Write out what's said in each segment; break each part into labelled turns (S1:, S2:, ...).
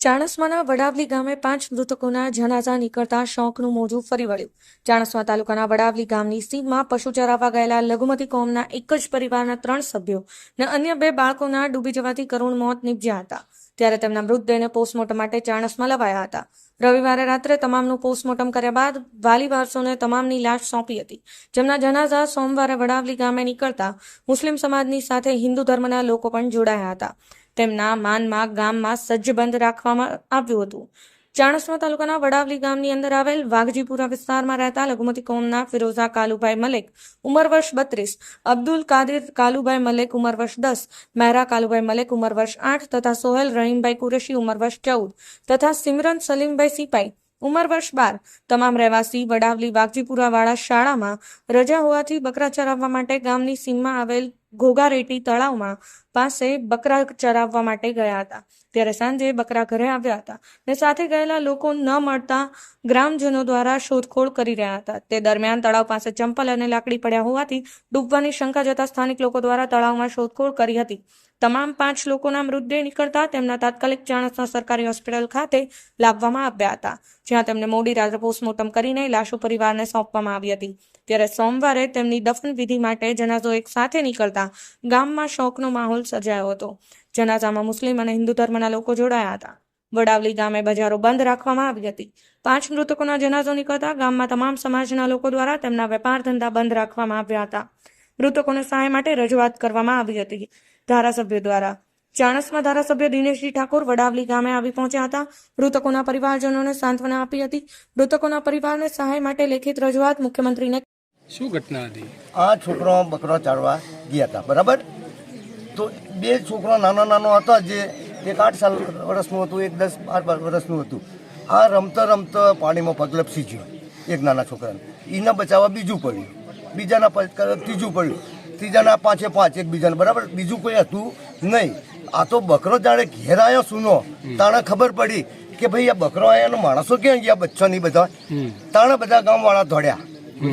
S1: ચાણસ્માના વડાવલી ગામે પાંચ મૃતકોના જનાઝા નીકળતા શોકનું મોજું ફરી વળ્યું. ચાણસ્મા તાલુકાના વડાવલી ગામની સીમમાં પશુ ચરાવવા ગયેલા લઘુમતી કોમના એક જ પરિવારના ત્રણ સભ્યો અને અન્ય બે બાળકોના ડૂબી જવાથી કરુણ મોત નીપજ્યા હતા. ત્યારે તેમના મૃતદેહને પોસ્ટમોર્ટમ માટે ચાણસ્મા લવાયા હતા. રવિવારે રાત્રે તમામનું પોસ્ટમોર્ટમ કર્યા બાદ વાલી વારસોને તમામની લાશ સોંપી હતી. જેમના જનાઝા સોમવારે વડાવલી ગામે નીકળતા મુસ્લિમ સમાજની સાથે હિન્દુ ધર્મના લોકો પણ જોડાયા હતા. તેમના માનમાં ગામમાં સજ્જબંધ રાખવામાં આવ્યું હતું. ચાણસ્મા તાલુકાના વડાવલી ગામની અંદર આવેલ વાઘજીપુરા વિસ્તારમાં રહેતા લઘુમતી કોમના ફિરોઝા કાલુભાઈ મલેક, ઉંમર વર્ષ બત્રીસ, અબ્દુલ કાદિર કાલુભાઈ મલેક, ઉંમર વર્ષ દસ, મહેરા કાલુભાઈ મલેક, ઉંમર વર્ષ આઠ તથા સોહેલ રહીમભાઈ કુરેશી, ઉંમર વર્ષ ચૌદ તથા સિમરન સલીમભાઈ સિપાઈ, ઉંમર વર્ષ બાર. તમામ રહેવાસી વડાવલી વાઘજીપુરાવાળા શાળામાં રજા હોવાથી બકરા ચરાવવા માટે ગામની સીમમાં આવેલ ઘોઘારેટી તળાવમાં પાસે બકરા ચરાવવા માટે ગયા હતા. ત્યારે સાંજે બકરા ઘરે આવ્યા હતા ને સાથે ગયેલા લોકો ન મળતા ગ્રામજનો દ્વારા શોધખોળ કરી રહ્યા હતા. તે દરમિયાન તળાવ પાસે ચંપલ અને લાકડી પડ્યા હોવાથી ડૂબવાની શંકા જતા સ્થાનિક લોકો દ્વારા તળાવમાં શોધખોળ કરી હતી. તમામ પાંચ લોકોના મૃતદેહ નીકળતા તેમના તાત્કાલિક ચાણસના સરકારી હોસ્પિટલ ખાતે લાવવામાં આવ્યા હતા, જ્યાં તેમને મોડી રાત્રે પોસ્ટમોર્ટમ કરીને લાશો પરિવારને સોંપવામાં આવી હતી. ત્યારે સોમવારે તેમની દફન વિધિ માટે જનાઝો એક સાથે નીકળતા ગામમાં શોકનો માહોલ સર્જાયો હતો. જનાઝામાં મુસ્લિમ અને હિન્દુ ધર્મના લોકો જોડાયા હતા. વડાવલી ગામે બજારો બંધ રાખવામાં આવી હતી. પાંચ મૃતકોના જનાઝો નીકળતા ગામમાં તમામ સમાજના લોકો દ્વારા તેમના વેપાર ધંધા બંધ રાખવામાં આવ્યા હતા. મૃતકોને સહાય માટે રજૂઆત કરવામાં આવી હતી. ધારાસભ્ય દ્વારા ચાણસમાં ધારાસભ્ય દિનેશજી ઠાકોર વડાવલી ગામે આવી પહોંચ્યા હતા. મૃતકોના પરિવારજનોને સાંત્વના આપી હતી. મૃતકોના પરિવારને સહાય માટે લેખિત રજૂઆત મુખ્યમંત્રીને
S2: શું ઘટના હતી?
S3: આ છોકરો બકરો ચારવા ગયા હતા બરાબર? તો બે છોકરો નાનો નાનો હતો જે એક આઠ સાલ વર્ષનું હતું એક દસ બાર વર્ષનું હતું. આ રમતા રમતા પાણીમાં પગલપસી ગયો એક નાના છોકરાને. એને બચાવવા બીજું પડ્યું બીજાના ત્રીજું પડ્યું ત્રીજાના પાંચે પાંચ એક બીજાને બરાબર? બીજું કોઈ હતું નહીં. આ તો બકરો જાણે ઘેર આવ્યો સુનો. તાણે ખબર પડી કે ભાઈ આ બકરો આવ્યાનો માણસો ક્યાં ગયા બચ્ચાની બધા? તાણે બધા ગામવાળા દોડ્યા.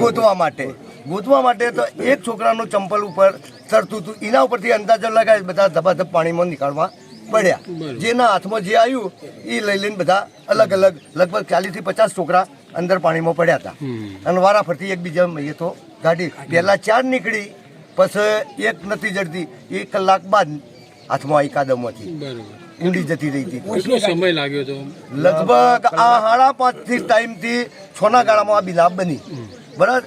S3: ગોતવા માટે. ગોતવા માટે તો એક છોકરાનું ચંપલ ઉપર તરતું હતું. એના ઉપરથી અંદાજો લગાવી બધા ધબાધબ પાણીમાં નીકળવા પડ્યા. જેના હાથમાં જે આવ્યું એ લઈ લઈને બધા અલગ અલગ લગભગ ચાલીસથી પચાસ છોકરા અંદર પાણીમાં પડ્યા હતા. અને વારા ફરતી એકબીજા એ તો ગાડી પહેલાં ચાર નીકળી પછી એક નથી જડતી એક કલાક બાદ હાથમાં આવી
S2: બરોબર.
S3: ઈંડી જતી રહી હતી.
S2: કેટલો સમય લાગ્યો હતો
S3: લગભગ આ સાડા પાંચથી ટાઈમથી ગાળામાં આ બિલાબ બની. બરાબર?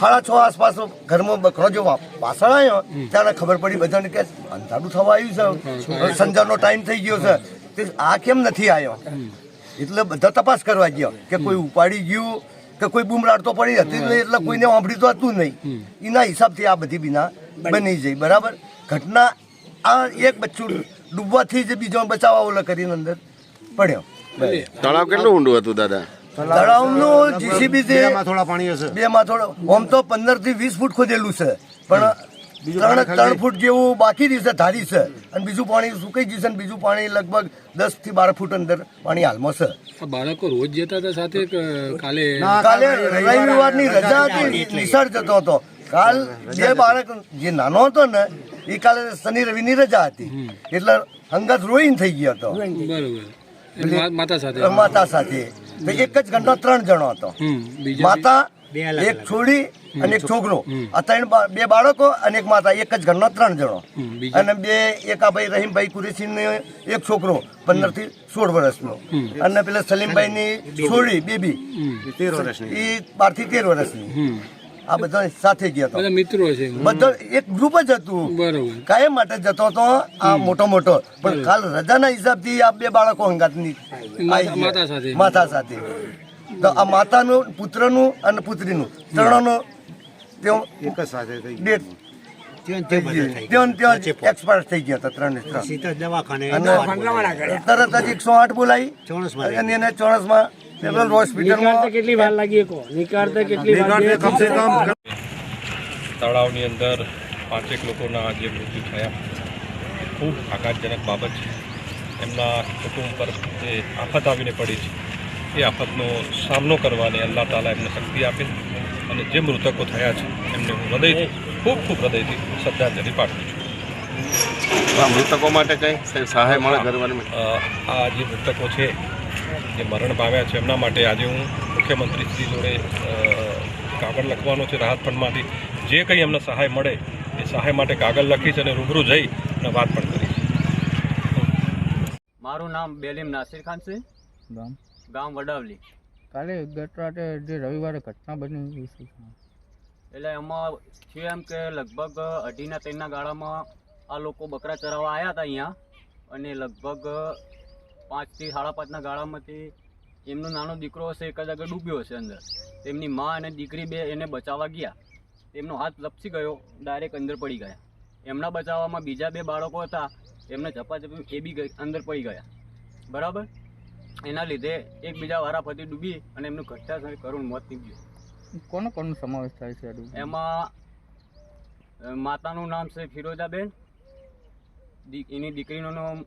S3: સાડા છ આસપાસ ઘરમાં બકરો જો પાછળ આવ્યો ત્યારે ખબર પડી બધાને કે અંધારું થવા આવ્યું છે. સંજાનો ટાઈમ થઈ ગયો છે. તે આ કેમ નથી આવ્યો એટલે બધા તપાસ કરવા ગયો કે કોઈ ઉપાડી ગયું કે કોઈ બૂમરાડ તો પડી હતી નહીં, એટલે કોઈને સાંભળી તો હતું નહીં. એના હિસાબથી આ બધી બીના બની જઈ. બરાબર? ઘટના આ એક બચ્ચું ડૂબવાથી જ બીજો બચાવવા ઓલા કરીને અંદર પડ્યો.
S4: તળાવ કેટલું ઊંડું હતું દાદા?
S3: તળાવનું જીસીબી
S5: થોડા પાણી હશે.
S3: બે માં થોડો. આમ તો પંદરથી વીસ ફૂટ ખોદેલું છે. પણ ત્રણ ત્રણ ફૂટ જેવું બાકી રહેશે છે ધારી છે. અને બીજું પાણી સુકાઈ જશે છે અને બીજું પાણી લગભગ દસથી બાર ફૂટ અંદર પાણી હાલમાં છે.
S2: બાળકો રોજ જતા હતા સાથે કાલે?
S3: કાલે રવિવારની રજા હતી. નિશાળ જતો હતો. કાલ જે બાળક જે નાનો હતો ને એ કાલે શનિ રવિની રજા હતી. એટલે અંગત રોઈન થઈ ગયો હતો.
S2: બરોબર. માતા સાથે.
S3: માતા સાથે. એક જ ઘંટો ત્રણ જણો હતો. માતા એક છોડી અને એક છોકરો. આ ત્રણ બે બાળકો અને એક માતા એક જ ઘરનો ત્રણ જણો. અને બે એક આ ભાઈ રહીમભાઈ કુરેશી ને એક છોકરો પંદરથી સોળ વર્ષનો. અને પેલા સલીમભાઈ ની છોડી બેબી.
S5: તેર વર્ષની.
S3: એ બારથી તેર વર્ષની. આ બધા સાથે ગયા હતો.
S2: બધા મિત્રો છે.
S3: બધા એક ગ્રુપ જ હતું.
S2: બરોબર.
S3: કાયમ માટે જતો હતો આ મોટો મોટો. પણ કાલ રજાના હિસાબથી આ બે બાળકો અંગાતની
S2: માતા- માતા સાથે.
S3: માતા સાથે. તો આ માતાનું પુત્રનું અને પુત્રીનું ત્રણનું તેઓ
S5: એક જ સાથે થઈ ગયું.
S3: ડેટ ત્યાં ત્યાં એક્સપાયર થઈ ગયા. હતા ત્રણે ત્રણ.
S5: સીધા જ દવાખાને
S3: અને તરત જ એકસો આઠ બોલાવી
S5: ચોણસમાં
S3: માં જનરલ હોસ્પિટલમાં
S6: કેટલી વાર લાગી કહો નીકળતા કેટલી વાર
S5: કમસે કમ
S7: તળાવની અંદર પાંચેક લોકોના જે મૃત્યુ થયા. ખૂબ આઘાતજનક બાબત છે. એમના કુટુંબ પર જે આફત આવીને પડી છે એ આફતનો સામનો કરવાની અલ્લાહ તાલા એમને શક્તિ આપે અને જે મૃતકો થયા છે એમને હું હૃદયથી ખૂબ ખૂબ હૃદયથી શ્રદ્ધાંજલિ પાઠવું છું.
S4: આ મૃતકો માટે કંઈ કઈ સહાય મળે
S7: આ જે મૃતકો છે જે મરણ પામ્યા છે એમના માટે આજે હું મુખ્યમંત્રી શ્રી જોડે કાગળ લખવાનો છે રાહત ફંડમાંથી. જે કંઈ એમને સહાય મળે એ સહાય માટે કાગળ લખીશ અને રૂબરૂ જઈ અને વાત પણ કરીશ.
S8: મારું નામ બેલીમ નાસિર ખાન છે. ગામ? વડાવલી.
S9: કાલે ગત રાતે જે રવિવારે ઘટના બની વિશે
S8: એટલે એમાં છે એમ કે લગભગ અઢીના ત્રણના ગાળામાં આ લોકો બકરા ચરાવવા આવ્યા હતા અહીંયા. અને લગભગ પાંચથી સાડા પાંચના ગાળામાંથી એમનો નાનો દીકરો હશે એક જ આગળ ડૂબ્યો હશે અંદર. તેમની મા અને દીકરી બે એને બચાવવા ગયા. તેમનો હાથ લપસી ગયો ડાયરેક્ટ અંદર પડી ગયા. એમના બચાવવામાં બીજા બે બાળકો હતા એમને ઝપાઝપી એ બી અંદર પડી ગયા. બરાબર? એના લીધે એકબીજા વારાફરતી ડૂબી અને એમનું ઘટના કરુણ મોત નીપજ્યું.
S9: કોનો કોનો સમાવેશ થાય છે
S8: એમાં માતાનું નામ છે ફિરોજાબેન. એની દીકરીનું નામ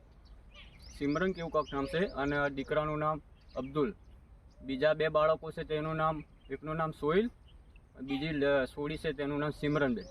S8: સિમરન કેવું કંઈક નામ છે અને દીકરાનું નામ અબ્દુલ. બીજા બે બાળકો છે તેનું નામ, એકનું નામ સોહિલ, બીજી સોડી છે તેનું નામ સિમરનબેન.